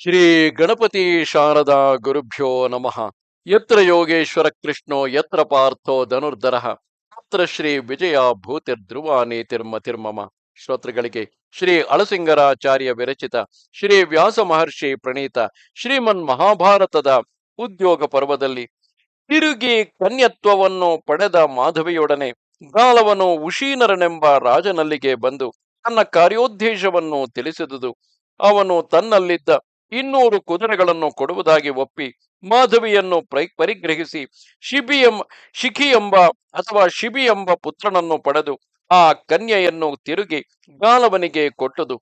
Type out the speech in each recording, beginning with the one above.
ಶ್ರೀ ಗಣಪತಿ ಶಾರದಾ ಗುರುಭ್ಯೋ ನಮಃ. ಯತ್ರ ಯೋಗೇಶ್ವರ ಕೃಷ್ಣೋ, ಯತ್ರ ಪಾರ್ಥೋ ಧನುರ್ಧರ. ಅತ್ರ ಶ್ರೀ ವಿಜಯ ತಿರ್ಮ ತಿರ್ಮಮ. ಶ್ರೋತೃಗಳಿಗೆ ಶ್ರೀ ಅಳಸಿಂಗರಾಚಾರ್ಯ ವಿರಚಿತ, ಶ್ರೀ ವ್ಯಾಸ ಮಹರ್ಷಿ ಪ್ರಣೀತ, ಶ್ರೀಮನ್ ಮಹಾಭಾರತದ ಉದ್ಯೋಗ ಪರ್ವದಲ್ಲಿ ತಿರುಗಿ ಕನ್ಯತ್ವವನ್ನು ಪಡೆದ ಮಾಧವಿಯೊಡನೆ ಗಾಲವನು ಉಶೀನರನೆಂಬ ರಾಜನಲ್ಲಿಗೆ ಬಂದು ತನ್ನ ಕಾರ್ಯೋದ್ದೇಶವನ್ನು ತಿಳಿಸಿದುದು. ಅವನು ತನ್ನಲ್ಲಿದ್ದ ಇನ್ನೂರು ಕುದುರೆಗಳನ್ನು ಕೊಡುವುದಾಗಿ ಒಪ್ಪಿ ಮಾಧವಿಯನ್ನು ಪ್ರೈ, ಪರಿಗ್ರಹಿಸಿ ಶಿಬಿ ಎಂಬ ಶಿಖಿ ಎಂಬ ಅಥವಾ ಶಿಬಿ ಎಂಬ ಪುತ್ರನನ್ನು ಪಡೆದು ಆ ಕನ್ಯೆಯನ್ನು ತಿರುಗಿ ಗಾಲವನಿಗೆ ಕೊಟ್ಟದು.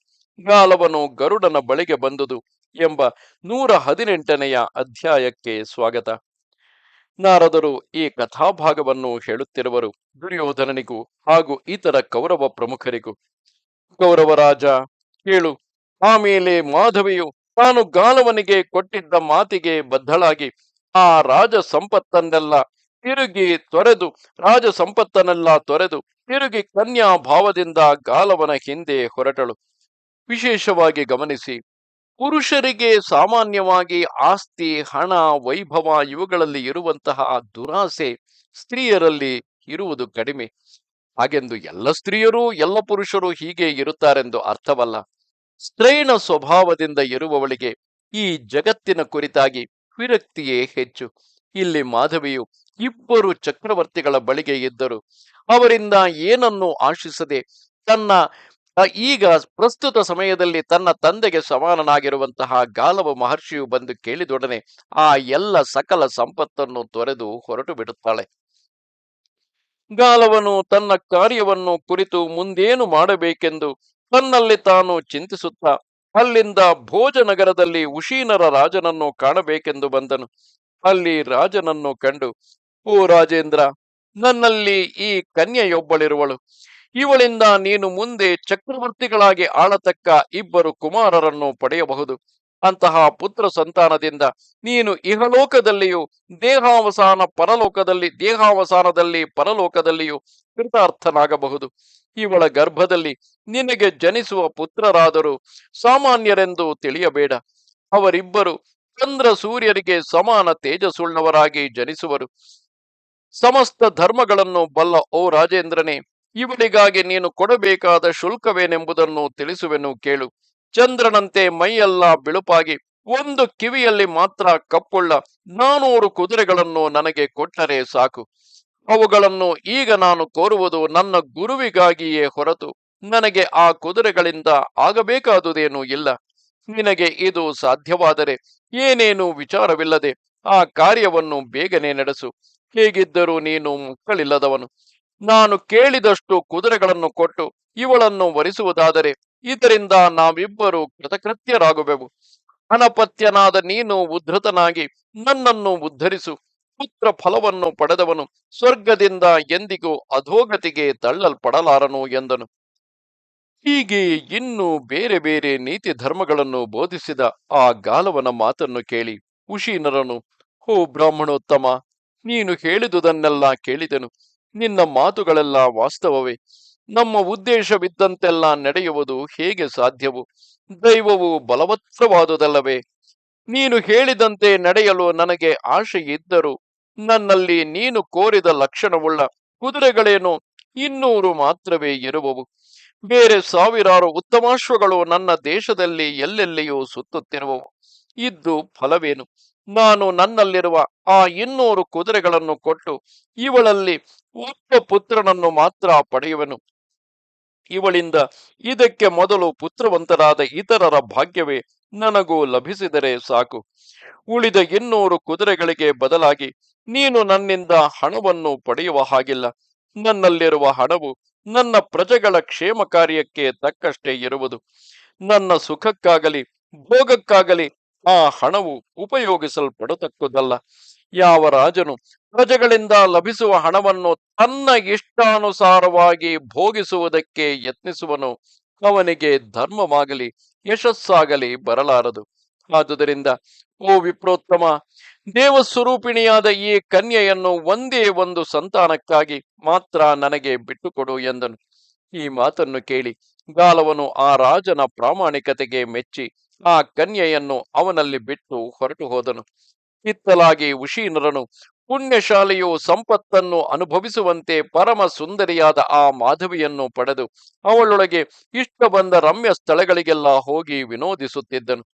ಗಾಲವನು ಗರುಡನ ಬಳಿಗೆ ಬಂದುದು ಎಂಬ ನೂರ ಹದಿನೆಂಟನೆಯ ಅಧ್ಯಾಯಕ್ಕೆ ಸ್ವಾಗತ. ನಾರದರು ಈ ಕಥಾಭಾಗವನ್ನು ಹೇಳುತ್ತಿರುವರು ದುರ್ಯೋಧನನಿಗೂ ಹಾಗೂ ಇತರ ಕೌರವ ಪ್ರಮುಖರಿಗೂ. ಕೌರವ ರಾಜ, ಕೇಳು ಆಮೇಲೆ ಮಾಧವಿಯು ತಾನು ಗಾಲವನಿಗೆ ಕೊಟ್ಟಿದ್ದ ಮಾತಿಗೆ ಬದ್ಧಳಾಗಿ ಆ ರಾಜ ಸಂಪತ್ತನ್ನೆಲ್ಲ ತಿರುಗಿ ತೊರೆದು, ರಾಜ ಸಂಪತ್ತನ್ನೆಲ್ಲ ತೊರೆದು ತಿರುಗಿ ಕನ್ಯಾ ಭಾವದಿಂದ ಗಾಲವನ ಹಿಂದೆ ಹೊರಟಳು. ವಿಶೇಷವಾಗಿ ಗಮನಿಸಿ, ಪುರುಷರಿಗೆ ಸಾಮಾನ್ಯವಾಗಿ ಆಸ್ತಿ, ಹಣ, ವೈಭವ ಇವುಗಳಲ್ಲಿ ಇರುವಂತಹ ದುರಾಸೆ ಸ್ತ್ರೀಯರಲ್ಲಿ ಇರುವುದು ಕಡಿಮೆ. ಹಾಗೆಂದು ಎಲ್ಲ ಸ್ತ್ರೀಯರು, ಎಲ್ಲ ಪುರುಷರು ಹೀಗೆ ಇರುತ್ತಾರೆಂದು ಅರ್ಥವಲ್ಲ. ಸ್ತ್ರೈಣ ಸ್ವಭಾವದಿಂದ ಇರುವವಳಿಗೆ ಈ ಜಗತ್ತಿನ ಕುರಿತಾಗಿ ವಿರಕ್ತಿಯೇ ಹೆಚ್ಚು. ಇಲ್ಲಿ ಮಾಧವಿಯು ಇಬ್ಬರು ಚಕ್ರವರ್ತಿಗಳ ಬಳಿಗೆ ಇದ್ದರು. ಅವರಿಂದ ಏನನ್ನು ಆಶಿಸದೆ ತನ್ನ ಈಗ ಪ್ರಸ್ತುತ ಸಮಯದಲ್ಲಿ ತನ್ನ ತಂದೆಗೆ ಸಮಾನನಾಗಿರುವಂತಹ ಗಾಲವ ಮಹರ್ಷಿಯು ಬಂದು ಕೇಳಿದೊಡನೆ ಆ ಎಲ್ಲ ಸಕಲ ಸಂಪತ್ತನ್ನು ತೊರೆದು ಹೊರಟು ಬಿಡುತ್ತಾಳೆ. ಗಾಲವನು ತನ್ನ ಕಾರ್ಯವನ್ನು ಕುರಿತು ಮುಂದೇನು ಮಾಡಬೇಕೆಂದು ತನ್ನಲ್ಲಿ ತಾನು ಚಿಂತಿಸುತ್ತಾ ಅಲ್ಲಿಂದ ಭೋಜನಗರದಲ್ಲಿ ಉಶೀನರ ರಾಜನನ್ನು ಕಾಣಬೇಕೆಂದು ಬಂದನು. ಅಲ್ಲಿ ರಾಜನನ್ನು ಕಂಡು, ಓ ರಾಜೇಂದ್ರ, ನನ್ನಲ್ಲಿ ಈ ಕನ್ಯೆಯೊಬ್ಬಳಿರುವಳು. ಇವಳಿಂದ ನೀನು ಮುಂದೆ ಚಕ್ರವರ್ತಿಗಳಾಗಿ ಆಳತಕ್ಕ ಇಬ್ಬರು ಕುಮಾರರನ್ನು ಪಡೆಯಬಹುದು. ಅಂತಹ ಪುತ್ರ ಸಂತಾನದಿಂದ ನೀನು ಇಹಲೋಕದಲ್ಲಿಯೂ, ದೇಹಾವಸಾನ ಪರಲೋಕದಲ್ಲಿ, ದೇಹಾವಸಾನದಲ್ಲಿ ಪರಲೋಕದಲ್ಲಿಯೂ ಕೃತಾರ್ಥನಾಗಬಹುದು. ಇವಳ ಗರ್ಭದಲ್ಲಿ ನಿನಗೆ ಜನಿಸುವ ಪುತ್ರರಾದರೂ ಸಾಮಾನ್ಯರೆಂದು ತಿಳಿಯಬೇಡ. ಅವರಿಬ್ಬರು ಚಂದ್ರ ಸೂರ್ಯರಿಗೆ ಸಮಾನ ತೇಜಸ್ಸುಳ್ಳವರಾಗಿ ಜನಿಸುವರು. ಸಮಸ್ತ ಧರ್ಮಗಳನ್ನು ಬಲ್ಲ ಓ ರಾಜೇಂದ್ರನೇ, ಇವಳಿಗಾಗಿ ನೀನು ಕೊಡಬೇಕಾದ ಶುಲ್ಕವೇನೆಂಬುದನ್ನು ತಿಳಿಸುವೆನು ಕೇಳು. ಚಂದ್ರನಂತೆ ಮೈಯೆಲ್ಲ ಬಿಳುಪಾಗಿ ಒಂದು ಕಿವಿಯಲ್ಲಿ ಮಾತ್ರ ಕಪ್ಪುಳ್ಳ ನಾನೂರು ಕುದುರೆಗಳನ್ನು ನನಗೆ ಕೊಟ್ಟರೆ ಸಾಕು. ಅವುಗಳನ್ನು ಈಗ ನಾನು ಕೋರುವುದು ನನ್ನ ಗುರುವಿಗಾಗಿಯೇ ಹೊರತು ನನಗೆ ಆ ಕುದುರೆಗಳಿಂದ ಆಗಬೇಕಾದುದೇನೂ ಇಲ್ಲ. ನಿನಗೆ ಇದು ಸಾಧ್ಯವಾದರೆ ಏನೇನು ವಿಚಾರವಿಲ್ಲದೆ ಆ ಕಾರ್ಯವನ್ನು ಬೇಗನೆ ನಡೆಸು. ಹೇಗಿದ್ದರೂ ನೀನು ಮಕ್ಕಳಿಲ್ಲದವನು. ನಾನು ಕೇಳಿದಷ್ಟು ಕುದುರೆಗಳನ್ನು ಕೊಟ್ಟು ಇವಳನ್ನು ವರಿಸುವುದಾದರೆ ಇದರಿಂದ ನಾವಿಬ್ಬರು ಕೃತಕೃತ್ಯರಾಗುವೆವು. ಅನಪತ್ಯನಾದ ನೀನು ಉದ್ಧತನಾಗಿ ನನ್ನನ್ನು ಉದ್ಧರಿಸು. ಪುತ್ರ ಫಲವನ್ನು ಪಡೆದವನು ಸ್ವರ್ಗದಿಂದ ಎಂದಿಗೂ ಅಧೋಗತಿಗೆ ತಳ್ಳಲ್ಪಡಲಾರನು ಎಂದನು. ಹೀಗೆ ಇನ್ನು ಬೇರೆ ಬೇರೆ ನೀತಿ ಧರ್ಮಗಳನ್ನು ಬೋಧಿಸಿದ ಆ ಗಾಲವನ ಮಾತನ್ನು ಕೇಳಿ ಉಶೀನರನು ಹೋ ಬ್ರಾಹ್ಮಣೋತ್ತಮ, ನೀನು ಹೇಳಿದುದನ್ನೆಲ್ಲ ಕೇಳಿದೆನು. ನಿನ್ನ ಮಾತುಗಳೆಲ್ಲ ವಾಸ್ತವವೇ. ನಮ್ಮ ಉದ್ದೇಶವಿದ್ದಂತೆಲ್ಲ ನಡೆಯುವುದು ಹೇಗೆ ಸಾಧ್ಯವು? ದೈವವು ಬಲವತ್ತವಾದುದಲ್ಲವೇ ನೀನು ಹೇಳಿದಂತೆ ನಡೆಯಲು ನನಗೆ ಆಶೆಯಿದ್ದರೂ ನನ್ನಲ್ಲಿ ನೀನು ಕೋರಿದ ಲಕ್ಷಣವುಳ್ಳ ಕುದುರೆಗಳೇನು ಇನ್ನೂರು ಮಾತ್ರವೇ ಇರುವವು. ಬೇರೆ ಸಾವಿರಾರು ಉತ್ತಮಾಶ್ವಗಳು ನನ್ನ ದೇಶದಲ್ಲಿ ಎಲ್ಲೆಲ್ಲಿಯೂ ಸುತ್ತುತ್ತಿರುವವು. ಇದ್ದು ಫಲವೇನು? ನಾನು ನನ್ನಲ್ಲಿರುವ ಆ ಇನ್ನೂರು ಕುದುರೆಗಳನ್ನು ಕೊಟ್ಟು ಇವಳಲ್ಲಿ ಒಬ್ಬ ಪುತ್ರನನ್ನು ಮಾತ್ರ ಪಡೆಯುವನು. ಇವಳಿಂದ ಇದಕ್ಕೆ ಮೊದಲು ಪುತ್ರವಂತರಾದ ಇತರರ ಭಾಗ್ಯವೇ ನನಗೂ ಲಭಿಸಿದರೆ ಸಾಕು. ಉಳಿದ ಇನ್ನೂರು ಕುದುರೆಗಳಿಗೆ ಬದಲಾಗಿ ನೀನು ನನ್ನಿಂದ ಹಣವನ್ನು ಪಡೆಯುವ ಹಾಗಿಲ್ಲ. ನನ್ನಲ್ಲಿರುವ ಹಣವು ನನ್ನ ಪ್ರಜೆಗಳ ಕ್ಷೇಮ ಕಾರ್ಯಕ್ಕೆ ತಕ್ಕಷ್ಟೇ ಇರುವುದು. ನನ್ನ ಸುಖಕ್ಕಾಗಲಿ, ಭೋಗಕ್ಕಾಗಲಿ ಆ ಹಣವು ಉಪಯೋಗಿಸಲ್ಪಡತಕ್ಕದಲ್ಲ. ಯಾವ ರಾಜನು ಪ್ರಜೆಗಳಿಂದ ಲಭಿಸುವ ಹಣವನ್ನು ತನ್ನ ಇಷ್ಟಾನುಸಾರವಾಗಿ ಭೋಗಿಸುವುದಕ್ಕೆ ಯತ್ನಿಸುವನು, ಅವನಿಗೆ ಧರ್ಮವಾಗಲಿ, ಯಶಸ್ಸಾಗಲಿ ಬರಲಾರದು. ಆದುದರಿಂದ, ಓ ವಿಪ್ರೋತ್ತಮ ದೇವಸ್ವರೂಪಿಣಿಯಾದ ಈ ಕನ್ಯೆಯನ್ನು ಒಂದೇ ಒಂದು ಸಂತಾನಕ್ಕಾಗಿ ಮಾತ್ರ ನನಗೆ ಬಿಟ್ಟುಕೊಡು ಎಂದನು. ಈ ಮಾತನ್ನು ಕೇಳಿ ಗಾಲವನು ಆ ರಾಜನ ಪ್ರಾಮಾಣಿಕತೆಗೆ ಮೆಚ್ಚಿ ಆ ಕನ್ಯೆಯನ್ನು ಅವನಲ್ಲಿ ಬಿಟ್ಟು ಹೊರಟು ಹೋದನು. ಇತ್ತಲಾಗಿ ಉಶೀನರನು ಪುಣ್ಯಶಾಲೆಯು ಸಂಪತ್ತನ್ನು ಅನುಭವಿಸುವಂತೆ ಪರಮ ಸುಂದರಿಯಾದ ಆ ಮಾಧವಿಯನ್ನು ಪಡೆದು ಅವಳೊಳಗೆ ಇಷ್ಟ ಬಂದ ರಮ್ಯ ಸ್ಥಳಗಳಿಗೆಲ್ಲ ಹೋಗಿ ವಿನೋದಿಸುತ್ತಿದ್ದನು.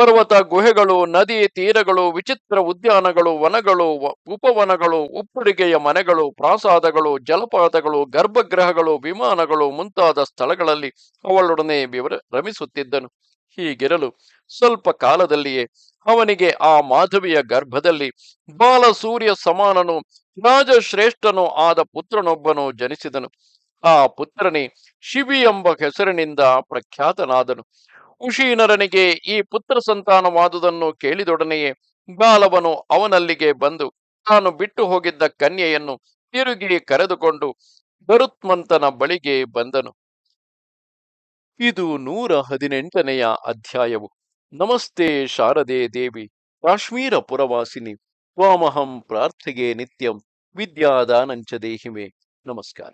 ಪರ್ವತ ಗುಹೆಗಳು, ನದಿ ತೀರಗಳು, ವಿಚಿತ್ರ ಉದ್ಯಾನಗಳು, ವನಗಳು ಉಪವನಗಳು, ಉಪ್ಪುಡಿಗೆಯ ಮನೆಗಳು, ಪ್ರಾಸಾದಗಳು, ಜಲಪಾತಗಳು, ಗರ್ಭಗೃಹಗಳು, ವಿಮಾನಗಳು ಮುಂತಾದ ಸ್ಥಳಗಳಲ್ಲಿ ಅವಳೊಡನೆ ವಿವರ ರಮಿಸುತ್ತಿದ್ದನು. ಹೀಗಿರಲು ಸ್ವಲ್ಪ ಕಾಲದಲ್ಲಿಯೇ ಅವನಿಗೆ ಆ ಮಾಧವಿಯ ಗರ್ಭದಲ್ಲಿ ಬಾಲ ಸೂರ್ಯ ಸಮಾನನು, ರಾಜಶ್ರೇಷ್ಠನೂ ಆದ ಪುತ್ರನೊಬ್ಬನು ಜನಿಸಿದನು. ಆ ಪುತ್ರನೇ ಶಿವಿ ಎಂಬ ಹೆಸರಿನಿಂದ ಪ್ರಖ್ಯಾತನಾದನು. ಉಶೀನರನಿಗೆ ಈ ಪುತ್ರ ಸಂತಾನವಾದುದನ್ನು ಕೇಳಿದೊಡನೆಯೇ ಬಾಲವನು ಅವನಲ್ಲಿಗೆ ಬಂದು ತಾನು ಬಿಟ್ಟು ಹೋಗಿದ್ದ ಕನ್ಯೆಯನ್ನು ತಿರುಗಿ ಕರೆದುಕೊಂಡು ಗರುತ್ಮಂತನ ಬಳಿಗೆ ಬಂದನು. ಇದು ನೂರ ಹದಿನೆಂಟನೆಯ ಅಧ್ಯಾಯವು. ನಮಸ್ತೆ ಶಾರದೆ ದೇವಿ, ಕಾಶ್ಮೀರ ಪುರವಾಸಿನಿ, ತ್ವಾಮಹಂ ಪ್ರಾರ್ಥಿಗೆ ನಿತ್ಯಂ, ವಿದ್ಯಾದಾನಂಚ ದೇಹಿಮೆ. ನಮಸ್ಕಾರ.